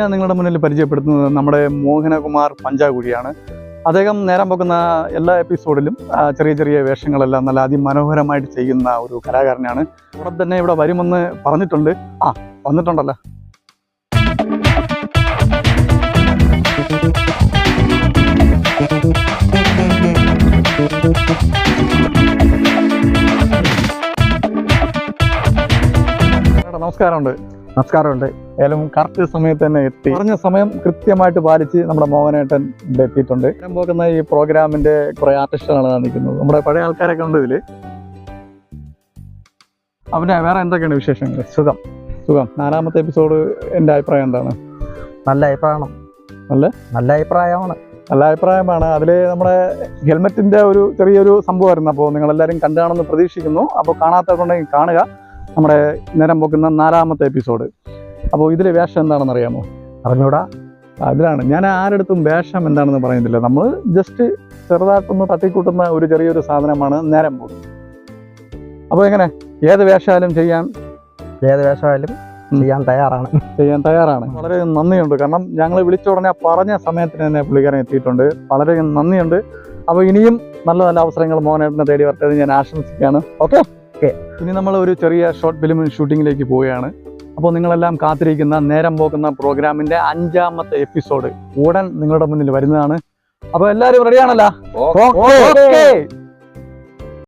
ഞാൻ നിങ്ങളുടെ മുന്നിൽ പരിചയപ്പെടുത്തുന്നത് നമ്മുടെ മോഹനകുമാർ പഞ്ചാകുഴിയാണ്. അദ്ദേഹം നേരം പോക്കുന്ന എല്ലാ എപ്പിസോഡിലും ചെറിയ ചെറിയ വേഷങ്ങളെല്ലാം നല്ല അതിമനോഹരമായിട്ട് ചെയ്യുന്ന ഒരു കലാകാരനാണ്. ഉടൻ തന്നെ ഇവിടെ വരുമെന്ന് പറഞ്ഞിട്ടുണ്ട്. ആ വന്നിട്ടുണ്ടല്ലോ. നമസ്കാരമുണ്ട്. നമസ്കാരമുണ്ട്. ഏതായാലും കറക്റ്റ് സമയത്ത് തന്നെ എത്തി. പറഞ്ഞ സമയം കൃത്യമായിട്ട് പാലിച്ച് നമ്മുടെ മോഹനേട്ടൻ ഇവിടെ എത്തിയിട്ടുണ്ട്. ഞാൻ പോകുന്ന ഈ പ്രോഗ്രാമിന്റെ കുറെ ആർട്ടിസ്റ്റുകളാണ് നിൽക്കുന്നത്. നമ്മുടെ പഴയ ആൾക്കാരൊക്കെ ഉണ്ട് ഇതിൽ. അവനെ വേറെ എന്തൊക്കെയാണ് വിശേഷങ്ങൾ? സുഖം. സുഖം. നാലാമത്തെ എപ്പിസോഡ് എന്റെ അഭിപ്രായം എന്താണ്? നല്ല അഭിപ്രായമാണ്. നല്ല? നല്ല അഭിപ്രായമാണ്. നല്ല അഭിപ്രായമാണ്. അതിൽ നമ്മുടെ ഹെൽമെറ്റിന്റെ ഒരു ചെറിയൊരു സംഭവമായിരുന്നു. അപ്പോൾ നിങ്ങൾ എല്ലാവരും കണ്ടാണെന്ന് പ്രതീക്ഷിക്കുന്നു. അപ്പോൾ കാണാത്തവരുണ്ടെങ്കിൽ കാണുക. നമ്മുടെ നേരം പോക്കുന്ന നാലാമത്തെ എപ്പിസോഡ്. അപ്പോൾ ഇതിലെ വേഷം എന്താണെന്ന് അറിയാമോ അറിഞ്ഞൂടാ. അതിലാണ്. ഞാൻ ആരടുത്തും വേഷം എന്താണെന്ന് പറയുന്നില്ല. നമ്മൾ ജസ്റ്റ് ചെറുതായിട്ടൊന്ന് തട്ടിക്കൂട്ടുന്ന ഒരു ചെറിയൊരു സാധനമാണ് നേരം പോകും അപ്പോൾ എങ്ങനെ? ഏത് വേഷമായാലും ചെയ്യാൻ ഏത് വേഷമായാലും ചെയ്യാൻ തയ്യാറാണ്. ചെയ്യാൻ തയ്യാറാണ്. വളരെ നന്ദിയുണ്ട്. കാരണം ഞങ്ങൾ വിളിച്ച ഉടനെ പറഞ്ഞ സമയത്തിന് തന്നെ പുള്ളിക്കാരൻ എത്തിയിട്ടുണ്ട്. വളരെ നന്ദിയുണ്ട്. അപ്പോൾ ഇനിയും നല്ല നല്ല അവസരങ്ങൾ മോഹനേട്ടനെ തേടി വരട്ടെ ഞാൻ ആശംസിക്കുകയാണ്. ഓക്കെ ഓക്കെ ഇനി നമ്മൾ ഒരു ചെറിയ ഷോർട്ട് ഫിലിം ഷൂട്ടിങ്ങിലേക്ക് പോവുകയാണ്. അപ്പോൾ നിങ്ങളെല്ലാം കാത്തിരിക്കുന്ന നേരം പോക്കുന്ന പ്രോഗ്രാമിന്റെ അഞ്ചാമത്തെ എപ്പിസോഡ് ഉടൻ നിങ്ങളുടെ മുന്നിൽ വരുന്നതാണ്. അപ്പോൾ എല്ലാവരും റെഡിയാണല്ലോ. ഓക്കെ.